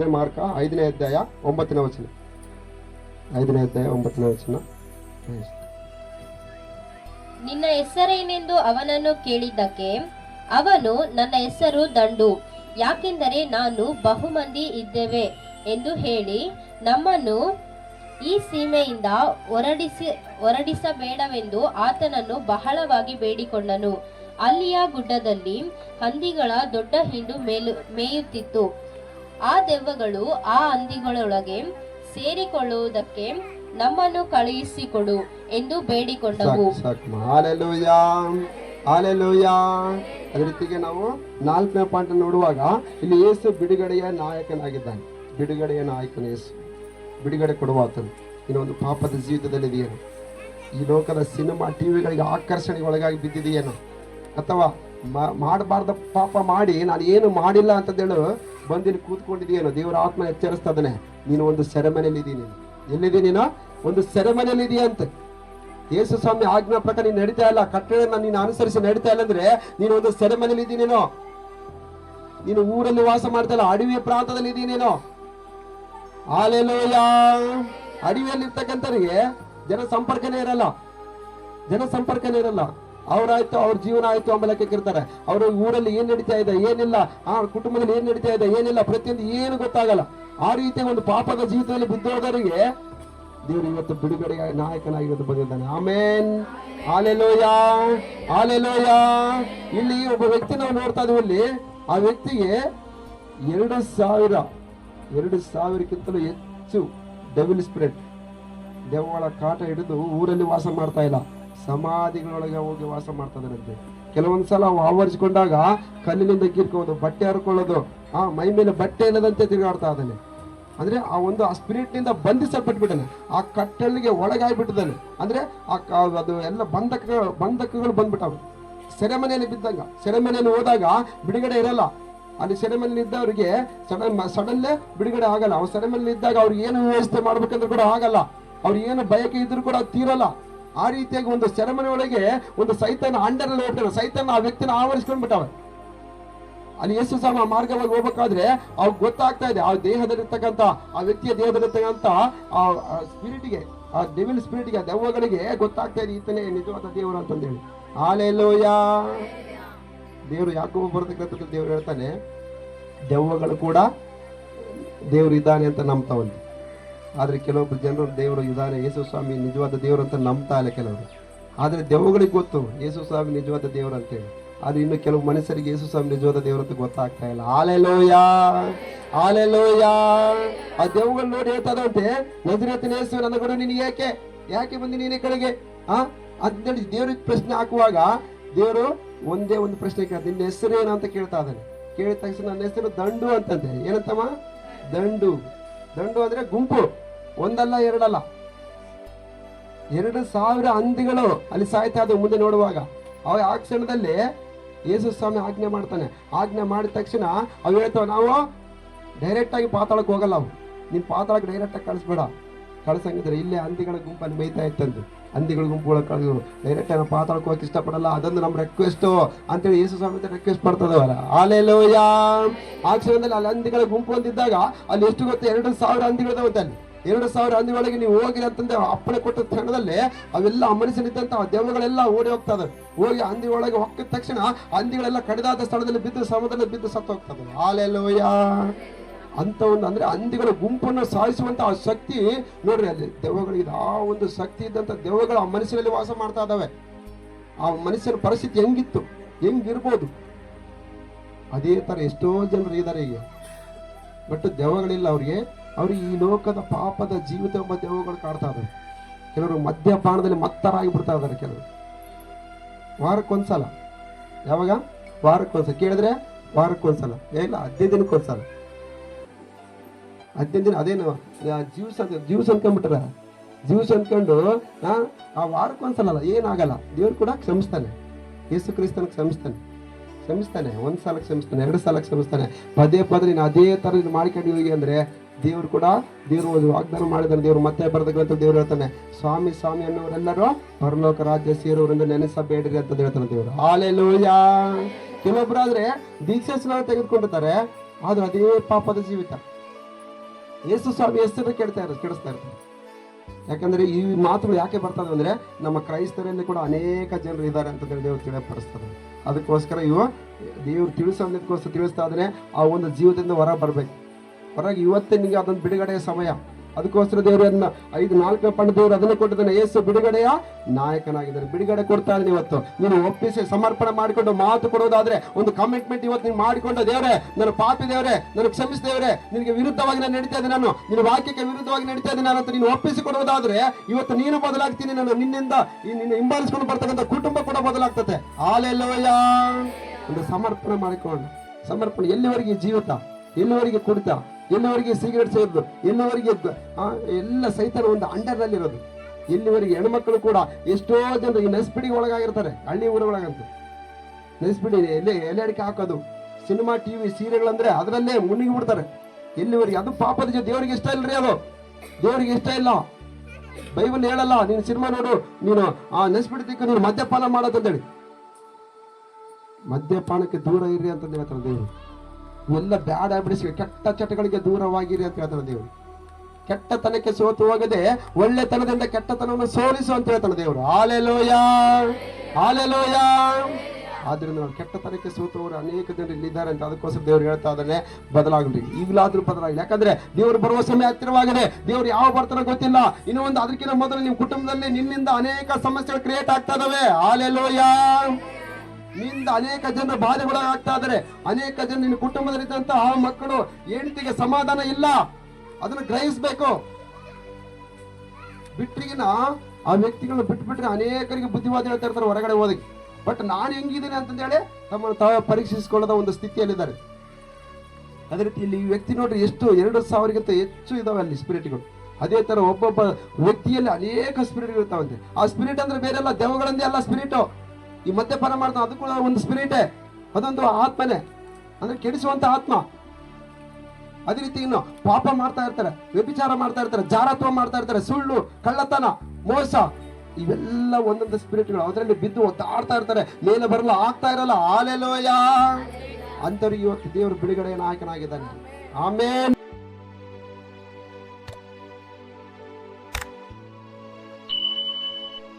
ಅದೇ ಮಾರ್ಕ, ಐದನೇ ಅಧ್ಯಾಯ, ಒಂಬತ್ತನೇ ವಚನ. ಐದನೇ ಅಧ್ಯಾಯ, ಒಂಬತ್ತನೇ ವಚನ. ನಿನ್ನ ಹೆಸರೇನೆಂದು ಅವನನ್ನು ಕೇಳಿದ್ದಕ್ಕೆ ಅವನು ನನ್ನ ಹೆಸರು ದಂಡು. ಯಾಕೆಂದರೆ ನಾನು ಬಹುಮಂದಿ ಇದ್ದೇವೆ ಎಂದು ಹೇಳಿ ನಮ್ಮನ್ನು ಈ ಸೀಮೆಯಿಂದ ಹೊರಡಿಸಿ, ಹೊರಡಿಸಬೇಡವೆಂದು ಆತನನ್ನು ಬಹಳವಾಗಿ ಬೇಡಿಕೊಂಡನು. ಅಲ್ಲಿಯ ಗುಡ್ಡದಲ್ಲಿ ಹಂದಿಗಳ ದೊಡ್ಡ ಹಿಂಡು ಮೇಲು, ಮೇಯುತ್ತಿತ್ತು. ಆ ದೆವ್ವಗಳು ಆ ಹಂದಿಗಳೊಳಗೆ ಸೇರಿಕೊಳ್ಳುವುದಕ್ಕೆ ನಮ್ಮನ್ನು ಕಳುಹಿಸಿಕೊಡು ಎಂದು ಬೇಡಿಕೊಂಡವು. ಅದೇ ರೀತಿಗೆ ನಾವು ನಾಲ್ಕನೇ ಪಾಯಿಂಟ್ ನೋಡುವಾಗ ಇಲ್ಲಿ ಯೇಸು ಬಿಡುಗಡೆಯ ನಾಯಕನಾಗಿದ್ದಾನೆ. ಬಿಡುಗಡೆಯ ನಾಯಕನ ಯೇಸು ಬಿಡುಗಡೆ ಕೊಡುವ ಆತನು ಇನ್ನೊಂದು ಪಾಪದ ಜೀವಿತದಲ್ಲಿ ಇದೆಯೇನು ಈ ಲೋಕದ ಸಿನಿಮಾ ಟಿವಿಗಳಿಗೆ ಆಕರ್ಷಣೆಗೆ ಒಳಗಾಗಿ ಬಿದ್ದಿದೆಯೇನು? ಅಥವಾ ಮಾಡಬಾರ್ದ ಪಾಪ ಮಾಡಿ ನಾನು ಏನು ಮಾಡಿಲ್ಲ ಅಂತಂದೇಳು ಬಂದಿಲ್ಲಿ ಕೂತ್ಕೊಂಡಿದೆಯೇನೋ, ದೇವರ ಆತ್ಮ ಎಚ್ಚರಿಸ್ತಾ ನೀನು ಒಂದು ಸೆರೆಮನೆಯಲ್ಲಿ ಇದೀನಿ ಎಲ್ಲಿದೆ ನೀನು? ಒಂದು ಸೆರೆಮನೆಯಲ್ಲಿ ಅಂತ. ಯೇಸು ಸ್ವಾಮಿ ಆಜ್ಞಾ ಪ್ರಕಾರ ನೀನು ನಡೀತಾ ಇಲ್ಲ. ಕಟ್ಟಡ ನೀನು ಅನುಸರಿಸಿ ನಡೀತಾ ಇಲ್ಲ ಅಂದ್ರೆ ನೀನು ಒಂದು ಸೆರೆಮನೆಯಲ್ಲಿ ಇದೀನೇನೋ ನೀನು ಊರಲ್ಲಿ ವಾಸ ಮಾಡ್ತಾ ಇಲ್ಲ, ಅಡವಿಯ ಪ್ರಾಂತದಲ್ಲಿ ಇದೀನೇನೋ ನೀನು? ಆಲೆಲೋಯ ಅಡವಿಯಲ್ಲಿ ಜನ ಸಂಪರ್ಕನೇ ಇರಲ್ಲ. ಜನ ಸಂಪರ್ಕನೇ ಇರಲ್ಲ. ಅವ್ರಾಯ್ತು, ಅವ್ರ ಜೀವನ ಆಯ್ತು ಎಂಬ ಲೆಕ್ಕಕ್ಕೆ ಇರ್ತಾರೆ. ಅವ್ರ ಊರಲ್ಲಿ ಏನ್ ನಡೀತಾ ಇದೆ, ಏನಿಲ್ಲ, ಆ ಕುಟುಂಬದಲ್ಲಿ ಏನ್ ನಡೀತಾ ಇದೆ, ಏನಿಲ್ಲ, ಪ್ರತಿಯೊಂದು ಏನು ಗೊತ್ತಾಗಲ್ಲ. ಆ ರೀತಿ ಒಂದು ಪಾಪದ ಜೀವಿತದಲ್ಲಿ ಬಿದ್ದೋದವರಿಗೆ ದೇವರು ಇವತ್ತು ಬಿಡುಗಡೆ ನಾಯಕನಾಗಿ ಇವತ್ತು ಬಂದಿದ್ದಾನೆ ಆಮೇನ್. ಆಲೆಲೋಯ ಆಲೆಲೋಯ ಇಲ್ಲಿ ಒಬ್ಬ ವ್ಯಕ್ತಿ ನಾವು ನೋಡ್ತಾ ಇದೀವಿ ಇಲ್ಲಿ. ಆ ವ್ಯಕ್ತಿಗೆ ಎರಡು ಸಾವಿರ, ಎರಡು ಸಾವಿರಕ್ಕಿಂತಲೂ ಹೆಚ್ಚು ಡೆವಿಲ್ ಸ್ಪಿರಿಟ್ ದೇವಳ ಕಾಟ ಹಿಡಿದು ಊರಲ್ಲಿ ವಾಸ ಮಾಡ್ತಾ ಇಲ್ಲ. ಸಮಾಧಿಗಳೊಳಗೆ ಹೋಗಿ ವಾಸ ಮಾಡ್ತಾ ಕೆಲವೊಂದ್ಸಲ ಆವರಿಸಿಕೊಂಡಾಗ ಕಲ್ಲಿನಿಂದ ಕಿರ್ಕೋದು, ಬಟ್ಟೆ ಹರ್ಕೊಳ್ಳೋದು, ಆ ಮೈ ಮೇಲೆ ಬಟ್ಟೆ ಇಲ್ಲದಂತೆ ತಿರುಗಾಡ್ತಾ ಇದ್ದಾನೆ. ಅಂದ್ರೆ ಆ ಒಂದು ಆ ಸ್ಪಿರಿಟ್ನಿಂದ ಬಂಧಿಸಲ್ಪಟ್ಬಿಟ್ಟನೆ. ಆ ಕಟ್ಟಲಿಗೆ ಒಳಗಾಗ್ಬಿಟ್ಟಿದ್ದಾನೆ. ಅಂದ್ರೆ ಆ ಅದು ಎಲ್ಲ ಬಂಧಕ, ಬಂಧಕಗಳು ಬಂದ್ಬಿಟ್ಟವು. ಸೆರೆಮನೆಯಲ್ಲಿ ಬಿದ್ದಂಗ. ಸೆರೆಮನೆಯಲ್ಲಿ ಹೋದಾಗ ಬಿಡುಗಡೆ ಇರಲ್ಲ. ಅಲ್ಲಿ ಸೆರೆಮನೆಯಲ್ಲಿ ಇದ್ದವರಿಗೆ ಸಡನ್ ಸಡನ್ಲೇ ಬಿಡುಗಡೆ ಆಗಲ್ಲ. ಅವ್ರು ಸೆರೆಮನೆಯಲ್ಲಿ ಇದ್ದಾಗ ಅವ್ರಿಗೆ ಏನು ವ್ಯವಸ್ಥೆ ಮಾಡ್ಬೇಕಂದ್ರೆ ಕೂಡ ಆಗಲ್ಲ. ಅವ್ರು ಏನು ಬಯಕೆ ಇದ್ರು ಕೂಡ ತೀರಲ್ಲ. ಆ ರೀತಿಯಾಗಿ ಒಂದು ಸೆರೆಮನಿ ಒಳಗೆ ಒಂದು ಸೈತಾನ ಅಂಡರಲ್ಲಿ ಹೋಗ್ತಾನೆ. ಸೈತಾನ ಆ ವ್ಯಕ್ತಿನ ಆವರಿಸ್ಕೊಂಡ್ಬಿಟ್ಟವೆ ಅಲ್ಲಿ ಯೇಸು ಸಹ ಮಾರ್ಗವಾಗಿ ಹೋಗ್ಬೇಕಾದ್ರೆ ಅವ್ರು ಗೊತ್ತಾಗ್ತಾ ಇದೆ, ಆ ದೇಹದಲ್ಲಿರ್ತಕ್ಕಂಥ, ಆ ವ್ಯಕ್ತಿಯ ದೇಹದಲ್ಲಿರ್ತಕ್ಕಂಥ ಆ ಸ್ಪಿರಿಟ್ಗೆ ಆ ಡೆವಿಲ್ ಸ್ಪಿರಿಟ್ಗೆ ದೆವ್ವಗಳಿಗೆ ಗೊತ್ತಾಗ್ತಾ ಇದೆ, ಈತನೇ ನಿಜವಾದ ದೇವರು ಅಂತಂದೇಳಿ. ಆಲೆಲೋಯ ದೇವರು ಯಾಕೋ ಬರ್ತಕ್ಕಂಥದ್ದು ದೇವರು ಹೇಳ್ತಾನೆ, ದೆವ್ವಗಳು ಕೂಡ ದೇವರು ಇದ್ದಾನೆ ಅಂತ ನಂಬ್ತಾವಂತೆ. ಆದ್ರೆ ಕೆಲವೊಬ್ಬರು ಜನರು ದೇವರು ಇದ್ದಾನೆ, ಯೇಸು ಸ್ವಾಮಿ ನಿಜವಾದ ದೇವರು ಅಂತ ನಂಬ್ತಾ ಇಲ್ಲ ಕೆಲವರು. ಆದರೆ ದೆವ್ವಗಳಿಗೆ ಗೊತ್ತು, ಯೇಸು ಸ್ವಾಮಿ ನಿಜವಾದ ದೇವರು ಅಂತೇಳಿ. ಆದರೆ ಇನ್ನು ಕೆಲವು ಮನುಷ್ಯರಿಗೆ ಯೇಸು ಸ್ವಾಮಿ ನಿಜವಾದ ದೇವರು ಅಂತ ಗೊತ್ತಾಗ್ತಾ ಇಲ್ಲ. ಆಲೆಲೋಯಾ ಆಲೆಲೋಯಾ ಆ ದೆವ್ವಗಳು ನೋಡಿ ಹೇಳ್ತಾ ಇದಾವಂತೆ ನಜರೇತಿನ ಯೇಸು ನನ್ನ ಗುರು ನಿನಗೆ ಯಾಕೆ? ಯಾಕೆ ಬಂದು ನೀನೆ ಕಡೆಗೆ? ಆ? ಅಂತೇಳಿ ದೇವ್ರಿಗೆ ಪ್ರಶ್ನೆ ಹಾಕುವಾಗ ದೇವರು ಒಂದೇ ಒಂದು ಪ್ರಶ್ನೆ ಕೇಳ್ತಾರೆ. ನಿನ್ನ ಹೆಸರು ಏನು? ಅಂತ ಕೇಳ್ತಾ ಇದ್ದಾನೆ. ಕೇಳಿದ ತಕ್ಷಣ ನನ್ನ ಹೆಸರು ದಂಡು ಅಂತಂದೆ. ಏನಂತಮ್ಮ? ದಂಡು. ದಂಡು ಅಂದ್ರೆ ಗುಂಪು. ಒಂದಲ್ಲ ಎರಡಲ್ಲ. ಎರಡು ಸಾವಿರ ಹಂದಿಗಳು ಅಲ್ಲಿ ಸಾಯ್ತಾ ಅದು ಮುಂದೆ ನೋಡುವಾಗ. ಅವ ಆ ಕ್ಷಣದಲ್ಲಿ ಯೇಸು ಸ್ವಾಮಿ ಆಜ್ಞೆ ಮಾಡ್ತಾನೆ. ಆಜ್ಞೆ ಮಾಡಿದ ತಕ್ಷಣ ಅವು ಹೇಳ್ತಾವ ನಾವು ಡೈರೆಕ್ಟ್ ಆಗಿ ಪಾತಾಳಕ್ಕೆ ಹೋಗಲ್ಲ ಅವು. ನೀನ್ ಪಾತಾಳಕ್ಕೆ ಡೈರೆಕ್ಟ್ ಆಗಿ ಕಳಿಸ್ಬೇಡ. ಕಳ್ಸಂಗಿದ್ರೆ ಇಲ್ಲೇ ಹಂದಿಗಳ ಗುಂಪಲ್ಲಿ ಮೇಯ್ತಾ ಇತ್ತಂದು ಹಂದಿಗಳ ಗುಂಪುಗಳ ಕಳೆದು ಡೈರೆಕ್ಟ್ ಆಗಿ ಪಾತಾಳಕ್ಕೆ ಹೋಗಕ್ಕೆ ಇಷ್ಟಪಡಲ್ಲ. ಅದೊಂದು ನಮ್ಮ ರಿಕ್ವೆಸ್ಟ್ ಅಂತೇಳಿ ಯೇಸು ಸ್ವಾಮಿ ರಿಕ್ವೆಸ್ಟ್ ಮಾಡ್ತದವಲ್ಲ ಆಲೆಲೋಯ ಆ ಕ್ಷಣದಲ್ಲಿ ಅಲ್ಲಿ ಹಂದಿಗಳ ಗುಂಪು ಅಂತಿದ್ದಾಗ ಅಲ್ಲಿ ಎಷ್ಟು ಗೊತ್ತು? ಎರಡು ಸಾವಿರ ಹಂದಿಗಳಿದಾವಂತೆ ಅಲ್ಲಿ. ಎರಡು ಸಾವಿರ ಹಂದಿ ಒಳಗೆ ನೀವು ಹೋಗಿರಿ ಅಂತಂದ್ರೆ ಅಪ್ಪಣೆ ಕೊಟ್ಟ ಕ್ಷಣದಲ್ಲಿ ಅವೆಲ್ಲ ಆ ದೇವರುಗಳೆಲ್ಲ ಓಡಿ ಹೋಗ್ತಾ ಇದಾವೆ ಹೋಗಿ ಹಂದಿ ಒಳಗೆ ಹೊಕ್ಕಿದ ತಕ್ಷಣ ಹಂದಿಗಳೆಲ್ಲ ಕಡಿದಾದ ಸ್ಥಳದಲ್ಲಿ ಬಿದ್ದು ಸಮುದ್ರದಲ್ಲಿ ಬಿದ್ದು ಸತ್ತು ಹೋಗ್ತದೆ ಆಲೆಲ್ಲೋಯ ಅಂತ ಒಂದು ಅಂದ್ರೆ ಹಂದಿಗಳ ಗುಂಪನ್ನು ಸಾಯಿಸುವಂತ ಆ ಶಕ್ತಿ ನೋಡ್ರಿ ಅಲ್ಲಿ ದೆವ್ವಗಳಿಗೆ ಆ ಒಂದು ಶಕ್ತಿ ಇದ್ದಂತ ದೆವ್ವಗಳು ಆ ಮನಸ್ಸಿನಲ್ಲಿ ವಾಸ ಮಾಡ್ತಾ ಇದಾವೆ ಆ ಮನುಷ್ಯನ ಪರಿಸ್ಥಿತಿ ಹೆಂಗಿತ್ತು? ಹೆಂಗಿರ್ಬೋದು? ಅದೇ ತರ ಎಷ್ಟೋ ಜನರು ಇದ್ದಾರೆ ಈಗ. ಬಟ್ ದೆವ್ವಗಳಿಲ್ಲ ಅವ್ರಿಗೆ. ಅವ್ರಿಗೆ ಈ ಲೋಕದ ಪಾಪದ ಜೀವಿತ ದೆವ್ವಗಳು ಕಾಡ್ತಾ ಇದಾವೆ. ಕೆಲವರು ಮದ್ಯಪಾನದಲ್ಲಿ ಮತ್ತರಾಗಿ ಬಿಡ್ತಾ ಇದ್ದಾರೆ ಕೆಲವರು. ವಾರಕ್ಕೊಂದ್ಸಲ. ಯಾವಾಗ? ವಾರಕ್ಕೊಂದ್ಸಲ. ಕೇಳಿದ್ರೆ ವಾರಕ್ಕೊಂದ್ಸಲ. ಇಲ್ಲ ಹದಿನೈದು ದಿನಕ್ಕೊಂದ್ಸಲ ಹದಿನೈದು ದಿನ ಅದೇನು ಜ್ಯೂಸ್ ಅಂತ ಜ್ಯೂಸ್ ಅನ್ಕೊಂಡ್ಬಿಟ್ರ ಜ್ಯೂಸ್ ಅನ್ಕೊಂಡು ಆ, ಆ ವಾರಕ್ಕೊಂದ್ಸಲ ಅಲ್ಲ ಏನಾಗಲ್ಲ. ದೇವ್ರು ಕೂಡ ಕ್ಷಮಿಸ್ತಾನೆ. ಯೇಸು ಕ್ರಿಸ್ತನ ಕ್ಷಮಿಸ್ತಾನೆ. ಕ್ಷಮಿಸ್ತಾನೆ. ಒಂದ್ ಸಲ ಕ್ಷಮಿಸ್ತಾನೆ ಎರಡು ಸಲ ಕ್ಷಮಿಸ್ತಾನೆ. ಪದೇ ಪದೇ ನೀನು ಅದೇ ತರ ನೀನು ಮಾಡ್ಕೊಂಡು ಹೋಗಿ ಅಂದ್ರೆ ದೇವ್ರು ಕೂಡ ದೇವರು ವಾಗ್ದಾನ ಮಾಡಿದ್ದಾರೆ ದೇವರು ಮತ್ತೆ ಬರೆದ ದೇವರು ದೇವ್ರು ಹೇಳ್ತಾನೆ. ಸ್ವಾಮಿ ಸ್ವಾಮಿ ಅನ್ನೋರೆಲ್ಲರೂ ಪರಲೋಕ ರಾಜ್ಯ ಸೇರೋರೆಂದು ನೆನೆಸಬೇಡ್ರಿ ಅಂತ ಹೇಳ್ತಾನೆ ದೇವ್ರು. ಕೆಲವೊಬ್ರು ಕೆಲವೊಬ್ಬರಾದ್ರೆ ದೀಕ್ಷೆ ಸ್ನಾನ ತೆಗೆದುಕೊಂಡಿರ್ತಾರೆ, ಆದ್ರೆ ಅದೇ ಪಾಪದ ಜೀವಿತ. ಯೇಸು ಸ್ವಾಮಿ ಹೆಸರು ಕೇಳ್ತಾ ಇರೋದು ಕೆಡಿಸ್ತಾ ಇರ್ತಾರೆ. ಯಾಕಂದ್ರೆ ಈ ಮಾತುಗಳು ಯಾಕೆ ಬರ್ತದೆ ಅಂದ್ರೆ ನಮ್ಮ ಕ್ರೈಸ್ತರಲ್ಲಿ ಕೂಡ ಅನೇಕ ಜನರು ಇದ್ದಾರೆ ಅಂತ ಹೇಳಿ ದೇವರು ತಿಳಿಯಪಡಿಸ್ತಾರೆ. ಅದಕ್ಕೋಸ್ಕರ ಇವು ದೇವ್ರು ತಿಳಿಸೋದಕ್ಕೋಸ್ಕರ ತಿಳಿಸ್ತಾ ಇದ್ರೆ, ಆ ಒಂದು ಜೀವದಿಂದ ಹೊರ ಬರ್ಬೇಕು. ಹೊರಗೆ ಇವತ್ತೇ ನಿಮಗೆ ಅದೊಂದು ಬಿಡುಗಡೆಯ ಸಮಯ. ಅದಕ್ಕೋಸ್ಕರ ದೇವರು ಅದನ್ನ ಐದು, ನಾಲ್ಕು ಪಂಡ ದೇವರು ಅದನ್ನು ಕೊಟ್ಟಿದ್ದಾನೆ. ಯೇಸು ಬಿಡುಗಡೆಯ ನಾಯಕನಾಗಿದ್ದಾನೆ ಬಿಡುಗಡೆ ಕೊಡ್ತಾ ಇದ್ದಾನೆ ಇವತ್ತು. ನೀನು ಒಪ್ಪಿಸಿ ಸಮರ್ಪಣೆ ಮಾಡಿಕೊಂಡು ಮಾತು ಕೊಡೋದಾದ್ರೆ, ಒಂದು ಕಮಿಟ್ಮೆಂಟ್ ಇವತ್ತು ನೀನು ಮಾಡಿಕೊಂಡು ದೇವರೇ, ನನ್ನ ಪಾಪಿ ದೇವರೇ ನನಗೆ ಕ್ಷಮಿಸಿ ದೇವರೇ, ನಿನಗೆ ವಿರುದ್ಧವಾಗಿ ನಾನು ನಡೀತಾ ಇದ್ದೀನಿ ನಾನು. ನಿನ್ನ ವಾಕ್ಯಕ್ಕೆ ವಿರುದ್ಧವಾಗಿ ನಡೀತಾ ಇದ್ದೀನಿ ನಾನು ಅಂತ ನೀನು ಒಪ್ಪಿಸಿ ಕೊಡೋದಾದ್ರೆ, ಇವತ್ತು ನೀನು ಬದಲಾಗ್ತೀನಿ ನಾನು. ನಿನ್ನಿಂದ ನಿನ್ನ ಹಿಂಬಾಲಿಸ್ಕೊಂಡು ಬರ್ತಕ್ಕಂಥ ಕುಟುಂಬ ಕೂಡ ಬದಲಾಗ್ತದೆ. ಆಲೆಲ್ಲವಯ್ಯ ಒಂದು ಸಮರ್ಪಣೆ ಮಾಡಿಕೊಂಡು, ಸಮರ್ಪಣೆ ಎಲ್ಲಿವರೆಗೆ ಜೀವಿತ? ಎಲ್ಲಿವರೆಗೆ ಕುಡಿತ? ಎಲ್ಲಿವರೆಗೆ ಸಿಗರೇಟ್ ಸೇರಿದ್ದು ಎಲ್ಲಿವರೆಗೆ ಎಲ್ಲ ಸೈತನ ಒಂದು ಅಂಡರ್ನಲ್ಲಿರೋದು. ಇರೋದು ಎಲ್ಲಿವರೆಗೆ ಹೆಣ್ಮಕ್ಳು ಕೂಡ ಎಷ್ಟೋ ಜನರು ಈ ನೆಸ್ಪಿಡಿಗೆ ಒಳಗಾಗಿರ್ತಾರೆ, ಹಳ್ಳಿ ಒಳಗಂತ ನೆಸ್ಪಿಡಿ ಎಲೆ ಎಲೆ ಅಡಿಕೆ ಹಾಕೋದು, ಸಿನಿಮಾ, ಟಿವಿ ಸೀರೆಗಳಂದ್ರೆ ಅದರಲ್ಲೇ ಮುನ್ನಿಗೆ ಬಿಡ್ತಾರೆ. ಎಲ್ಲಿವರೆಗೆ ಅದು ಪಾಪದ ಜೊತೆ ದೇವರಿಗೆ ಇಷ್ಟ ಇಲ್ರಿ ಅದು. ದೇವರಿಗೆ ಇಷ್ಟ ಇಲ್ಲ. ಬೈಬಲ್ ಹೇಳಲ್ಲ, ನೀನು ಸಿನಿಮಾ ನೋಡು, ನೀನು ಆ ನೆಸ್ಬಿಡ್ತಿಕ್ಕ ನೀನು ಮದ್ಯಪಾನ ಮಾಡೋದಂತೇಳಿ ಮದ್ಯಪಾನಕ್ಕೆ ದೂರ ಇರ್ರಿ ಅಂತಂದು ಹೇಳ್ತಾರೆ ದೇವರು. ಎಲ್ಲ ಬ್ಯಾಡ್ ಹ್ಯಾಬಿಟ್ಸ್ ಕೆಟ್ಟ ಚಟಗಳಿಗೆ ದೂರವಾಗಿರಿ ಅಂತ ಹೇಳ್ತಾನೆ ದೇವರು. ಕೆಟ್ಟತನಕ್ಕೆ ಸೋತು ಹೋಗದೆ ಒಳ್ಳೆತನದಿಂದ ಕೆಟ್ಟತನವನ್ನು ಸೋಲಿಸು ಅಂತ ಹೇಳ್ತಾನೆ ದೇವರು. ಆಲೆಲೋಯ ಆಲೆಲೋಯ ಆದ್ರಿಂದ ನಾವು ಕೆಟ್ಟತನಕ್ಕೆ ಸೋತವರು ಅನೇಕ ಜನರು ಇಲ್ಲಿದ್ದಾರೆ ಅಂತ ಅದಕ್ಕೋಸ್ಕರ ದೇವ್ರು ಹೇಳ್ತಾ ಇದ್ದಾನೆ, ಬದಲಾಗಲಿ. ಈಗಲಾದ್ರೂ ಬದಲಾಗಲಿ. ಯಾಕಂದ್ರೆ ದೇವರು ಬರುವ ಸಮಯ ಹತ್ತಿರವಾಗಿದೆ. ದೇವ್ರು ಯಾವ ಬರ್ತಾರೋ ಗೊತ್ತಿಲ್ಲ. ಇನ್ನು ಒಂದು ಅದಕ್ಕಿಂತ ಮೊದಲು ನಿಮ್ಮ ಕುಟುಂಬದಲ್ಲಿ ನಿನ್ನಿಂದ ಅನೇಕ ಸಮಸ್ಯೆಗಳು ಕ್ರಿಯೇಟ್ ಆಗ್ತಾ ಇದಾವೆ ಆಲೆಲೋಯ ನಿಂದ ಅನೇಕ ಜನರು ಬಾಧೆಗೊಳಗಾಗ್ತಾ ಇದ್ದಾರೆ. ಅನೇಕ ಜನ ನಿನ್ನ ಕುಟುಂಬದಲ್ಲಿದ್ದಂತ ಆ ಮಕ್ಕಳು ಹೆಂಡತಿಗೆ ಸಮಾಧಾನ ಇಲ್ಲ. ಅದನ್ನು ಗ್ರಹಿಸ್ಬೇಕು. ಬಿಟ್ರಿಗಿನ ಆ ವ್ಯಕ್ತಿಗಳನ್ನ ಬಿಟ್ಬಿಟ್ರೆ ಅನೇಕರಿಗೆ ಬುದ್ಧಿವಾದ ಹೇಳ್ತಾ ಇರ್ತಾರೆ ಹೊರಗಡೆ ಹೋಗಿ. ಬಟ್ ನಾನು ಹೆಂಗಿದ್ದೀನಿ ಅಂತಂದೇಳಿ ತಮ್ಮನ್ನು ತಾವ ಪರೀಕ್ಷಿಸಿಕೊಳ್ಳದ ಒಂದು ಸ್ಥಿತಿಯಲ್ಲಿದ್ದಾರೆ. ಅದೇ ರೀತಿ ಇಲ್ಲಿ ಈ ವ್ಯಕ್ತಿ ನೋಡ್ರಿ ಎಷ್ಟು ಎರಡು ಸಾವಿರಕ್ಕಿಂತ ಹೆಚ್ಚು ಇದಾವೆ ಅಲ್ಲಿ ಸ್ಪಿರಿಟ್ಗಳು. ಅದೇ ತರ ಒಬ್ಬೊಬ್ಬ ವ್ಯಕ್ತಿಯಲ್ಲಿ ಅನೇಕ ಸ್ಪಿರಿಟ್ಗಳು ಇರ್ತಾವಂತೆ. ಆ ಸ್ಪಿರಿಟ್ ಅಂದ್ರೆ ಬೇರೆಲ್ಲ ದೆವ್ವಗಳಂದೇ ಅಲ್ಲ ಸ್ಪಿರಿಟ್. ಈ ಮದ್ಯಪಾನ ಮಾಡ್ತಾನೆ ಅದು ಕೂಡ ಒಂದು ಸ್ಪಿರಿಟೇ ಅದೊಂದು ಆತ್ಮನೇ. ಅಂದ್ರೆ ಕೆಡಿಸುವಂತ ಆತ್ಮ. ಅದೇ ರೀತಿ ಇನ್ನು ಪಾಪ ಮಾಡ್ತಾ ಇರ್ತಾರೆ, ವ್ಯಭಿಚಾರ ಮಾಡ್ತಾ ಇರ್ತಾರೆ, ಜಾರತ್ವ ಮಾಡ್ತಾ ಇರ್ತಾರೆ, ಸುಳ್ಳು, ಕಳ್ಳತನ, ಮೋಸ, ಇವೆಲ್ಲ ಒಂದೊಂದು ಸ್ಪಿರಿಟ್ಗಳು ಅದರಲ್ಲಿ ಬಿದ್ದು ಒದ್ದಾಡ್ತಾ ಇರ್ತಾರೆ, ಮೇಲೆ ಬರಲ್ಲ ಆಗ್ತಾ ಇರಲ್ಲ. ಆಲೆಲೋಯ ಅಂತವ್ರಿಗೆ ಇವತ್ತು ದೇವರು ಬಿಡುಗಡೆಯ ನಾಯಕನಾಗಿದ್ದಾನೆ. ಆಮೇಲೆ